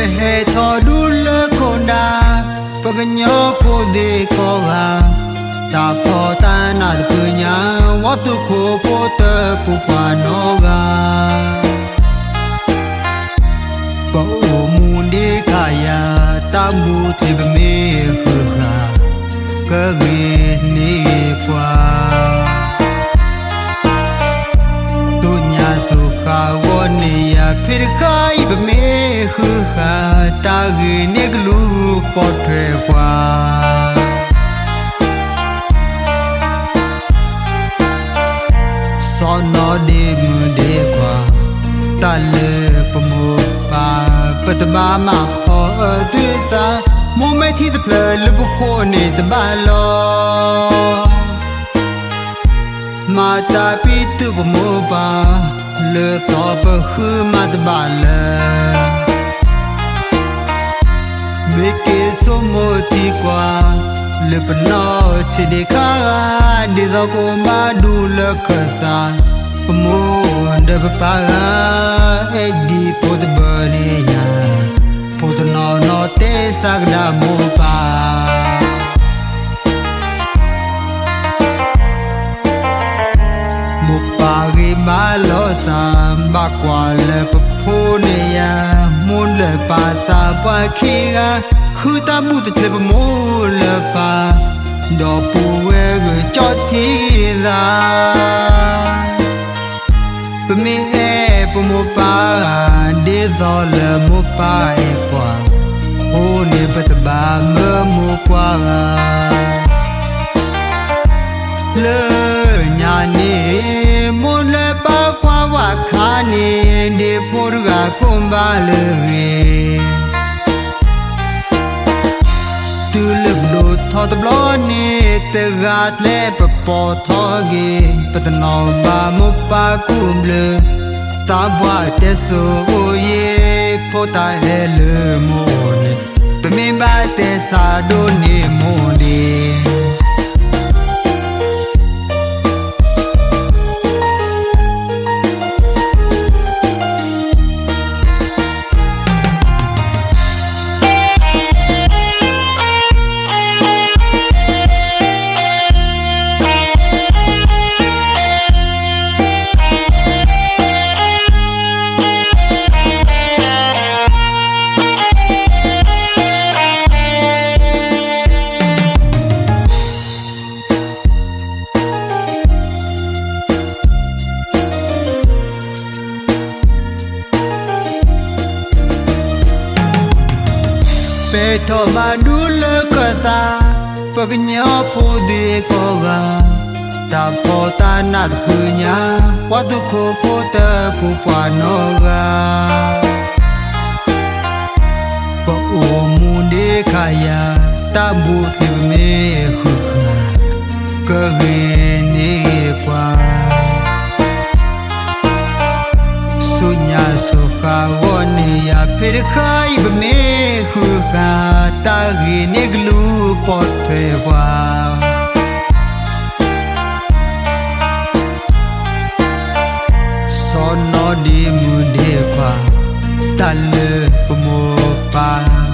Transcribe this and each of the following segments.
ပဟေသောဒူလခွန်ဒါပကညောပိုဒီကောဟာတာဖောတာနာတပညာဝတ်တုခိုပိုတပူပနောဂာဘောမူန်ဒီခာယာတာမူတိပမေခုခာကဂေနေပွာဒုညာစုခာဝနေယဖိရကာ ဂေနေကလူပေါ်ထွယ်ပွာစောနောဒီမူဒီကွာတလေပမောပါပတဘာမဟောတိတာမုံမဲတီတပလလဘခိုနေတဘလောမာတာပိတုပမောပါလေတော့ပခုမတ်ဘာလေ မေကေဆိုမိုတီကွာလေပနောချီဒီခါဒီတော့ကိုမဒူလခသာပမိုးဒပပါအဲ့ဒီပိုဒဘရီယာပိုဒနောနောတေစကဒမောပါမပါရီမာလောဆမ်ဘကွာ တာပွားခေကခူတာမှုတတဲ့ပမိုးလေပါဒေါ်ပူဝဲကကြော့တီလာပမင်းအဲပမိုးပါဒေဇောလေမပါအေပွားဟိုနေပတဘာမမူကွာလေညာနေမွန်လပါကွာဝခါနေဒီဖို့ကကွ လို့ထော်တဘလို့နေတဂတ်လေပပေါ်ထော်ゲပတနောပါမပါကုမလေတာဘွားတက်ဆိုယေဖို့တိုင်လေ ပမင်ပါတဲ့စာဒိုနေမို့နေပေထောမဒူလကသာပကညောဖိုဒီကောကတာဖောတာနာတပညာဝတ်တုခိုဖိုတပူပွားနောကပောမူဒီခာယာတဘူခေမေခုခာကရေ တာဂီနေဂလူပေါ်ထွေဝါစောနောဒီမူဒေခွာတလေပမောပါ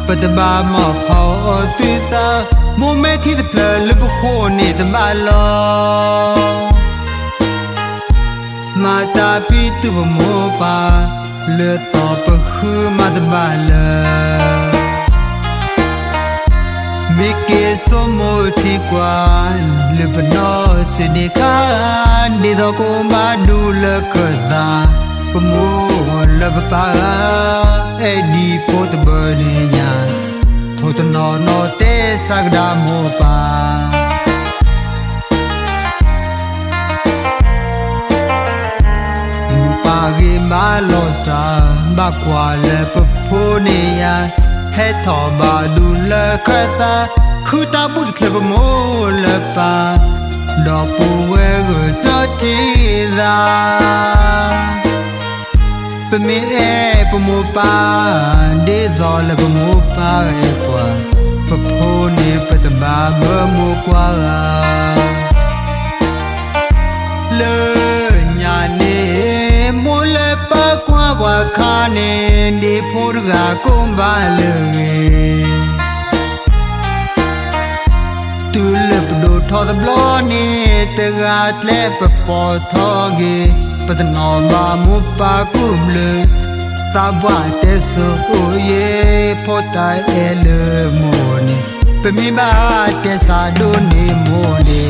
ပတဘာမောဖောတိတာမိုမဲတီတပလလဘခိုနေတမလောမာတာပိတုဘမောပါလေတော့ပခုမတ်ဘာလာမိကေဆိုမိုတီကွာလေ somothi quan lipno sini khan đi do ko ma du la kaza mo la pa e di pot baninya pot no no te sagda mo pa pa gi ma lo sa ba kwa le pa phonia ဂေမာလောစာဘကွာလေပဖိုးနေယဟဲထောဘာဒူလခတာခုတာပုတ်ခေဘမိုးလပါဒေါ်ပူဝဲကိုကြတိသာပမင်းအဲပမိုးပါဒေဇောလေပမိုးပါအဲကွာပဖိုးနေပတဘာမမိုးကွာ kane di purga kumbalungi Tulip do to the bloni tega tlep po thogi patno ba mu pa kumlu sabwa teso oye pota ele moni pemi ba tesa do ni moni